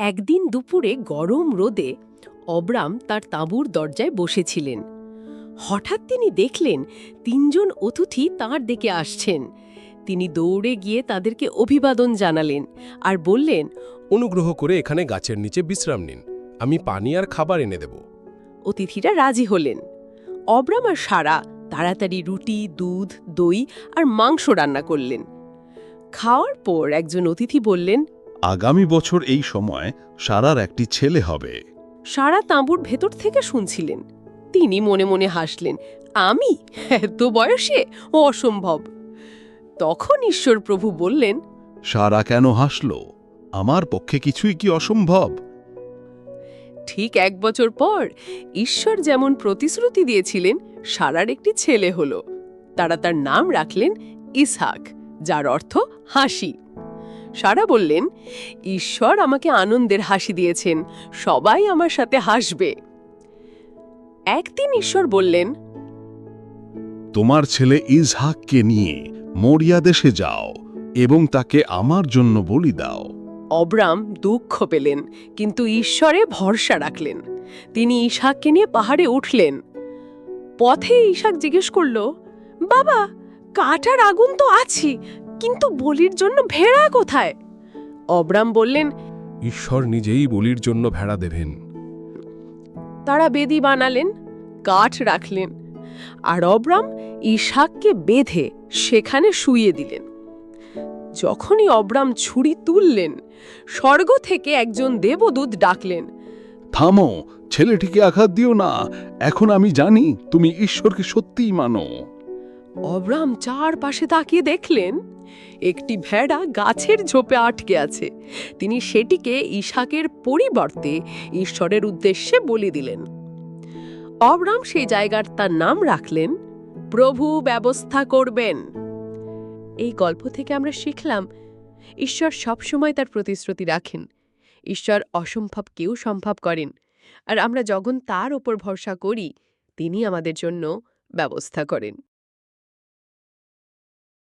একদিন দুপুরে গরম রোদে অব্রাম তার তাঁবুর দরজায় বসেছিলেন। হঠাৎ তিনি দেখলেন তিনজন অতিথি তাঁর দিকে আসছেন। তিনি দৌড়ে গিয়ে তাদেরকে অভিবাদন জানালেন আর বললেন অনুগ্রহ করে এখানে গাছের নিচে বিশ্রাম নিন। আমি পানি আর খাবার এনে দেব। অতিথিরা রাজি হলেন। অব্রাম আর সারা তাড়াতাড়ি রুটি দুধ দই আর মাংস রান্না করলেন। খাওয়ার পর একজন অতিথি বললেন আগামী বছর এই সময় সারার একটি ছেলে হবে। সারা তাঁবুর ভেতর থেকে শুনছিলেন। তিনি মনে মনে হাসলেন আমি? এত বয়সে? অসম্ভব। তখন ঈশ্বর প্রভু বললেন সারা কেন হাসল? আমার পক্ষে কিছুই কি অসম্ভব? ঠিক এক বছর পর ঈশ্বর যেমন প্রতিশ্রুতি দিয়েছিলেন সারার একটি ছেলে হল। তারা তার নাম রাখলেন ইসহাক যার অর্থ হাসি। সারা বললেন ঈশ্বর আমাকে আনন্দের হাসি দিয়েছেন সবাই আমার সাথে হাসবে। একদিন ঈশ্বর বললেন তোমার ছেলে ইজহাককে নিয়ে মরিয়া দেশে যাও এবং তাকে আমার জন্য বলি দাও। অব্রাম দুঃখ পেলেন কিন্তু ঈশ্বরে ভরসা রাখলেন। তিনি ইশাককে নিয়ে পাহাড়ে উঠলেন। পথে ইশাক জিজ্ঞেস করল বাবা কাটার আগুন তো আছি কিন্তু বলির জন্য ভেড়া কোথায়? অব্রাম বললেন ঈশ্বর নিজেই বলির জন্য ভেড়া দেবেন। তারা বেদি বানালেন কাঠ রাখলেন আর অব্রাম ইশাককে বেঁধে সেখানে শুইয়ে দিলেন। যখনই অব্রাম ছুরি তুললেন স্বর্গ থেকে একজন দেবদূত ডাকলেন থামো ছেলেটিকে আঘাত দিও না এখন আমি জানি তুমি ঈশ্বরকে সত্যিই মানো। অব্রাম চারপাশে তাকিয়ে দেখলেন একটি ভেড়া গাছের ঝোপে আটকে আছে। তিনি সেটিকে ইশাকের পরিবর্তে ঈশ্বরের উদ্দেশ্যে বলি দিলেন। অব্রাম সেই জায়গার তার নাম রাখলেন, প্রভু ব্যবস্থা করবেন। এই গল্প থেকে আমরা শিখলাম, ঈশ্বর সবসময় তার প্রতিশ্রুতি রাখেন। ঈশ্বর অসম্ভবকেও সম্ভব করেন। আর আমরা যখন তার ওপর ভরসা করি, তিনি আমাদের জন্য ব্যবস্থা করেন।